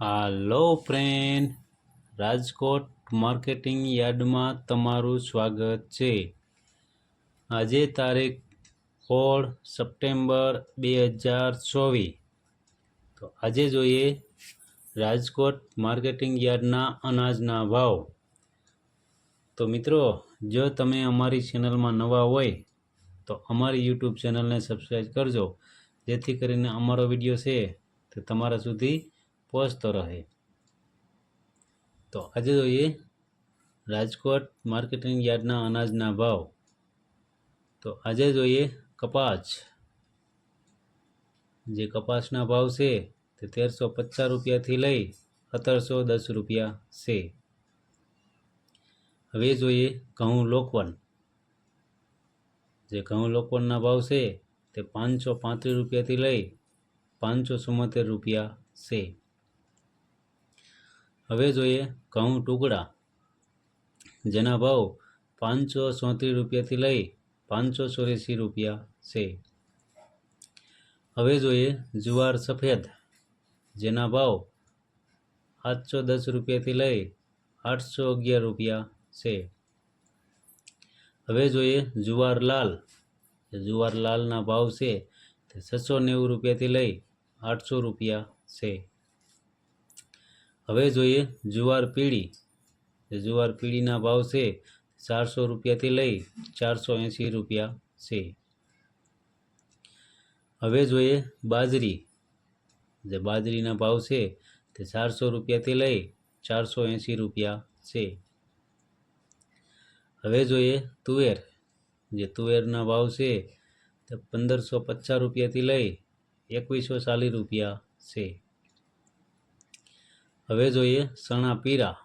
હાલો friend, Rajkot marketing યાર્ડમાં તમારું સ્વાગત છે. આજે તારીખ સોળ સપ્ટેમ્બર બે હજાર ચોવીસ. તો આજે જોઈએ રાજકોટ માર્કેટિંગ યાર્ડના અનાજના ભાવ. તો મિત્રો, જો તમે અમારી ચેનલમાં નવા હોય, તો અમારી યુટ્યુબ ચેનલને સબસ્ક્રાઈબ કરજો. જેથી કરીને અમારો વીડિયો છે તે તમારા સુધી પહોંચતો રહે. તો આજે જોઈએ રાજકોટ માર્કેટિંગ યાર્ડના અનાજના ભાવ. તો આજે જોઈએ કપાસ. જે કપાસના ભાવ છે તે તેરસો પચાસ રૂપિયાથી લઈ સત્તરસો દસ રૂપિયા છે. હવે જોઈએ ઘઉં લોકવન. જે ઘઉં લોકવનના ભાવ છે તે પાંચસો પાંત્રીસ રૂપિયાથી લઈ પાંચસો ચુમ્મોતેર રૂપિયા છે. હવે જોઈએ ઘઉં ટુકડા. જેના ભાવ પાંચસો ચોત્રીસ રૂપિયાથી લઈ પાંચસો ચોર્યાસી રૂપિયા છે. હવે જોઈએ જુવાર સફેદ. જેના ભાવ સાતસો દસ રૂપિયાથી લઈ આઠસો અગિયાર રૂપિયા છે. હવે જોઈએ જુવાર લાલ. જુવાર લાલના ભાવ છે તે છસો નેવું રૂપિયાથી લઈ આઠસો રૂપિયા છે. હવે જોઈએ જુવાર પીળી. જુવાર પીળીના ભાવ છે ચારસો રૂપિયાથી લઈ ચારસો એંસી રૂપિયા છે. હવે જોઈએ બાજરી. જે બાજરીના ભાવ છે તે ચારસો રૂપિયાથી લઈ ચારસો એંસી રૂપિયા છે. હવે જોઈએ તુવેર. જે તુવેરના ભાવ છે તે પંદરસો પચાસ રૂપિયાથી લઈ એકવીસો ચાલીસ રૂપિયા છે. હવે જોઈએ સણા પીરા.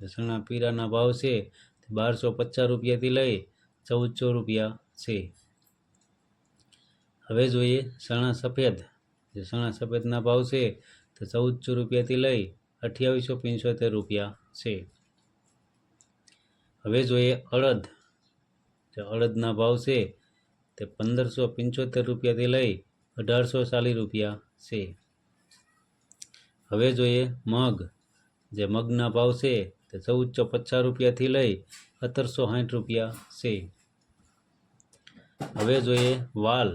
સણા પીરાના ભાવ છે બારસો પચાસ રૂપિયાથી લઈ ચૌદસો રૂપિયા છે. હવે જોઈએ સણા સફેદ. જે સણા સફેદના ભાવ છે તો ચૌદસો રૂપિયાથી લઈ અઠ્યાવીસો પંચોતેર રૂપિયા છે. હવે જોઈએ અડદ. જે અડદના ભાવ છે તે પંદરસો પંચોતેર રૂપિયાથી લઈ અઢારસો ચાલીસ રૂપિયા છે. હવે જોઈએ મગ. જે મગના ભાવ છે તે ચૌદસો પચાસ રૂપિયાથી લઈ સત્તરસો સાઠ રૂપિયા છે. હવે જોઈએ વાલ.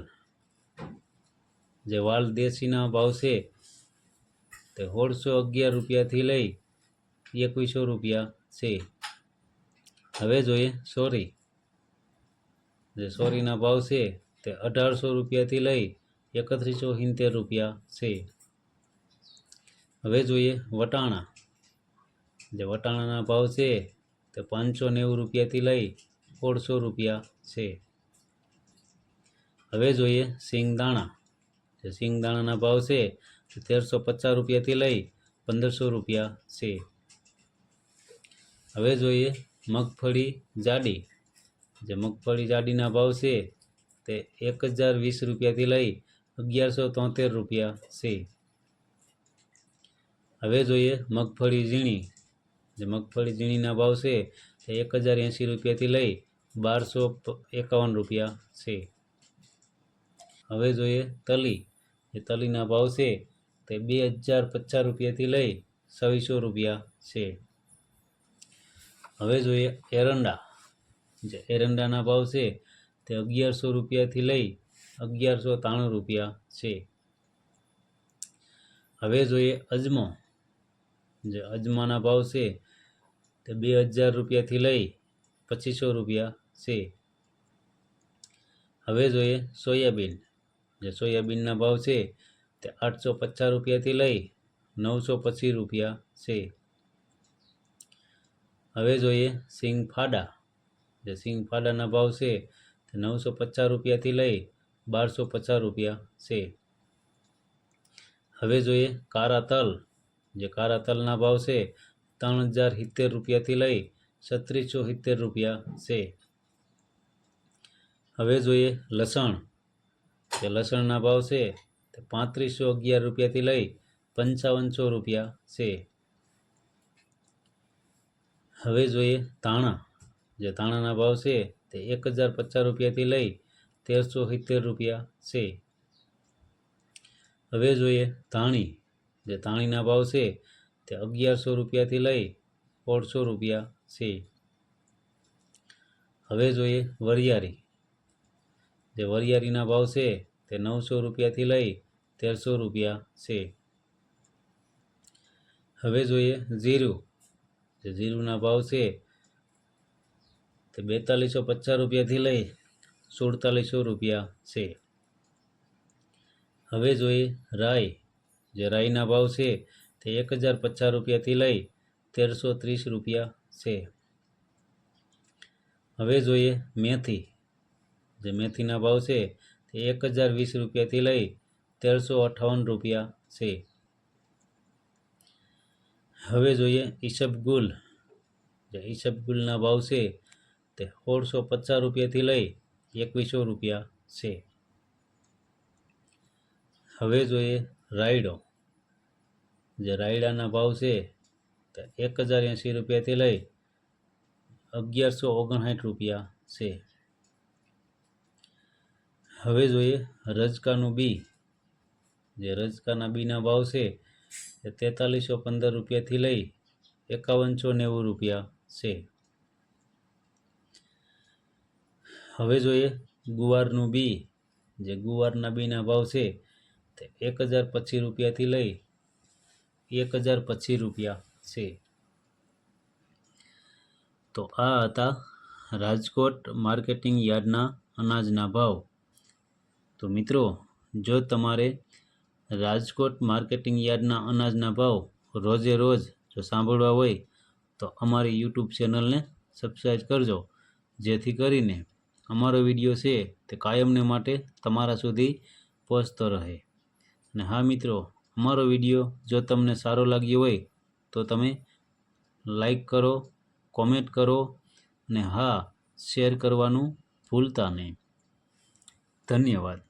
જે વાલ દેશીના ભાવ છે તે સોળસો અગિયાર રૂપિયાથી લઈ એકવીસો રૂપિયા છે. હવે જોઈએ સોરી. જે સોરીના ભાવ છે તે અઢારસો રૂપિયાથી લઈ એકત્રીસો સિત્તેર રૂપિયા છે. હવે જોઈએ વટાણા. જે વટાણાના ભાવ છે તે પાંચસો નેવું રૂપિયાથી લઈ સોળસો રૂપિયા છે. હવે જોઈએ સિંગદાણા જે સિંગદાણાના ભાવ છે તે તેરસો પચાસ રૂપિયાથી લઈ પંદરસો રૂપિયા છે. હવે જોઈએ મગફળી જાડી. જે મગફળી જાડીના ભાવ છે તે એક હજાર વીસ રૂપિયાથી લઈ અગિયારસો તોતેર રૂપિયા છે. હવે જોઈએ મગફળી ઝીણી. જે મગફળી ઝીણીના ભાવ છે તે એક હજાર એંસી રૂપિયાથી લઈ બારસો એકાવન રૂપિયા છે. હવે જોઈએ તલી. જે તલીના ભાવ છે તે બે હજાર પચાસ રૂપિયાથી લઈ છવ્વીસો રૂપિયા છે. હવે જોઈએ એરંડા. જે એરંડાના ભાવ છે તે અગિયારસો રૂપિયાથી લઈ અગિયારસો ત્રાણું રૂપિયા છે. હવે જોઈએ અજમો. જે અજમાના ભાવ છે તે બે હજાર રૂપિયાથી લઈ પચીસો રૂપિયા છે. હવે જોઈએ સોયાબીન. જે સોયાબીનના ભાવ છે તે આઠસો પચાસ રૂપિયાથી લઈ નવસો પચીસ રૂપિયા છે. હવે જોઈએ સિંગ ફાડા જે સિંગ ફાડાના ભાવ છે તે નવસો પચાસ રૂપિયાથી લઈ બારસો પચાસ રૂપિયા છે. હવે જોઈએ કારા તલ જે કારા તલના ભાવ છે, ત્રણ હજાર સિત્તેર રૂપિયાથી લઈ છત્રીસો સિત્તેર રૂપિયા છે. હવે જોઈએ લસણ. જે લસણના ભાવ છે, તે પાંત્રીસો અગિયાર રૂપિયાથી લઈ પંચાવનસો રૂપિયા છે. હવે જોઈએ ધાણા જે તાણાના ભાવ છે, તે એક હજાર પચાસ રૂપિયાથી લઈ તેરસો સિત્તેર રૂપિયા છે. હવે જોઈએ ધાણી. જે ધાણીના ભાવ છે તે અગિયારસો રૂપિયાથી લઈ સોળસો રૂપિયા છે. હવે જોઈએ વરિયાળી. જે વરિયાળીના ભાવ છે તે નવસો રૂપિયાથી લઈ તેરસો રૂપિયા છે. હવે જોઈએ જીરું. જે જીરુંના ભાવ છે તે બેતાલીસો પચાસ રૂપિયાથી લઈ સુડતાલીસો રૂપિયા છે. હવે જોઈએ રાઈ. જે રાઈના ભાવ છે તે એક હજાર પચાસ રૂપિયાથી લઈ તેરસો ત્રીસ રૂપિયા છે. હવે જોઈએ મેથી. જે મેથીના ભાવ છે તે એક હજાર વીસ રૂપિયાથી લઈ તેરસો અઠાવન રૂપિયા છે. હવે જોઈએ ઈસબગુલ જે ઈસબગુલના ભાવ છે તે સોળસો પચાસ રૂપિયાથી લઈ એકવીસો રૂપિયા છે. હવે જોઈએ રાયડો. જે રાયડાના ભાવ છે તે એક હજાર એંસી રૂપિયાથી લઈ અગિયારસો ઓગણસાઠ રૂપિયા છે. હવે જોઈએ રજકાનું બી. જે રજકાના બીના ભાવ છે એ તેતાલીસો પંદર રૂપિયાથી લઈ એકાવનસો નેવું રૂપિયા છે. હવે જોઈએ ગુવારનું બી. જે ગુવારના બીના ભાવ છે એક હજાર પચીસ રૂપિયાથી લઈ એક હજાર પચીસ રૂપિયા છે. તો આ હતા રાજકોટ માર્કેટિંગ યાર્ડના અનાજના ભાવ. તો મિત્રો, જો તમારે રાજકોટ માર્કેટિંગ યાર્ડના અનાજના ભાવ રોજે રોજ જો સાંભળવા હોય, તો અમારી યુટ્યુબ ચેનલને સબસ્ક્રાઈબ કરજો. જેથી કરીને અમારો વીડિયો છે તે કાયમને માટે તમારા સુધી પહોંચતો રહે. અને હા મિત્રો, અમારો વીડિયો જો તમને સારો લાગ્યો હોય, તો તમે લાઈક કરો કોમેન્ટ કરો અને હા શેર કરવાનું ભૂલતા નહીં. ધન્યવાદ.